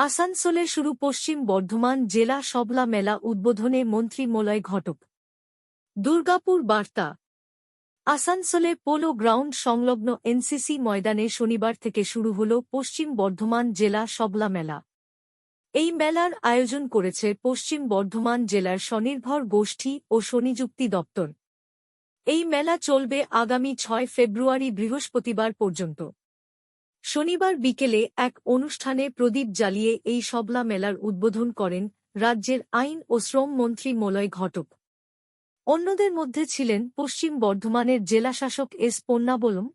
আসানসোলে শুরু পশ্চিম বর্ধমান জেলা সবলা মেলা উদ্বোধনে মন্ত্রী মলয় ঘটক। দুর্গাপুর বার্তা। আসানসোলে পোলো গ্রাউন্ড সংলগ্ন এনসিসি ময়দানে শনিবার থেকে শুরু হল পশ্চিম বর্ধমান জেলা সবলা মেলা। এই মেলার আয়োজন করেছে পশ্চিম বর্ধমান জেলার স্বনির্ভর গোষ্ঠী ও স্বনিযুক্তি দপ্তর। এই মেলা চলবে আগামী ছয় ফেব্রুয়ারি বৃহস্পতিবার পর্যন্ত। শনিবার বিকেলে এক অনুষ্ঠানে প্রদীপ জ্বালিয়ে এই সবলা মেলার উদ্বোধন করেন রাজ্যের আইন ও শ্রম মন্ত্রী মলয় ঘটক। অন্যদের মধ্যে ছিলেন পশ্চিম বর্ধমানের জেলাশাসক এস পন্নাবলম,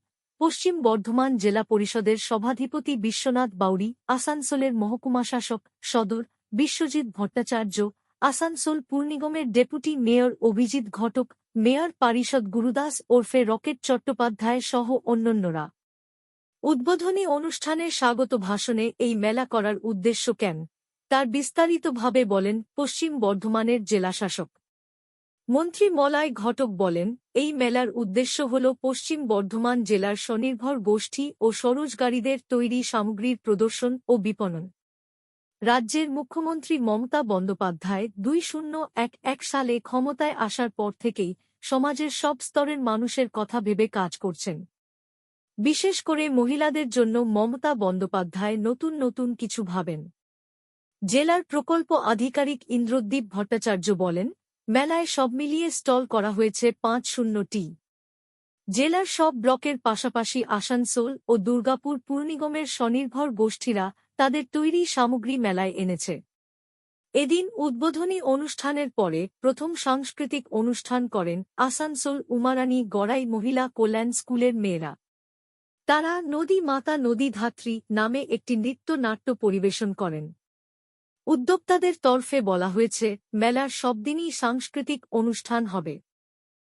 পশ্চিম বর্ধমান জেলা পরিষদের সভাধিপতি বিশ্বনাথ বাউরি আসানসোলের মহকুমা শাসক সদর Biswajit Bhattacharya, Asansol পূর্ণিগমের deputy mayor Abhijit Ghatak, mayor পারিষদ Gurudas ওরফে রকেট চট্টোপাধ্যায় সহ অন্যান্যরা। উদ্বোধনী অনুষ্ঠানে স্বাগত ভাষণে এই মেলা করার উদ্দেশ্য কেন? তার বিস্তারিতভাবে বলেন পশ্চিম বর্ধমানের জেলাশাসক। মন্ত্রী মলায় ঘটক বলেন, এই মেলার উদ্দেশ্য হল পশ্চিম বর্ধমান জেলার স্বনির্ভর গোষ্ঠী ও স্বরোজগারীদের তৈরি সামগ্রীর প্রদর্শন ও বিপণন। রাজ্যের মুখ্যমন্ত্রী মমতা বন্দ্যোপাধ্যায় দুই শূন্য এক এক সালে ক্ষমতায় আসার পর থেকেই সমাজের সব স্তরের মানুষের কথা ভেবে কাজ করছেন। বিশেষ করে মহিলাদের জন্য মমতা বন্দ্যোপাধ্যায় নতুন নতুন কিছু ভাবেন। জেলার প্রকল্প আধিকারিক ইন্দ্রদ্বীপ ভট্টাচার্য বলেন, মেলায় সব মিলিয়ে স্টল করা হয়েছে পাঁচ শূন্যটি। জেলার সব ব্লকের পাশাপাশি আসানসোল ও দুর্গাপুর পূর্ণিগমের স্বনির্ভর গোষ্ঠীরা তাদের তৈরি সামগ্রী মেলায় এনেছে। এদিন উদ্বোধনী অনুষ্ঠানের পরে প্রথম সাংস্কৃতিক অনুষ্ঠান করেন আসানসোল উমারানী গড়াই মহিলা কল্যাণ স্কুলের মেয়েরা। তারা নদী মাতা নদী ধাত্রী নামে একটি নৃত্য নাট্য পরিবেশন করেন। উদ্যোক্তাদের তরফে বলা হয়েছে, মেলার সবদিনই সাংস্কৃতিক অনুষ্ঠান হবে।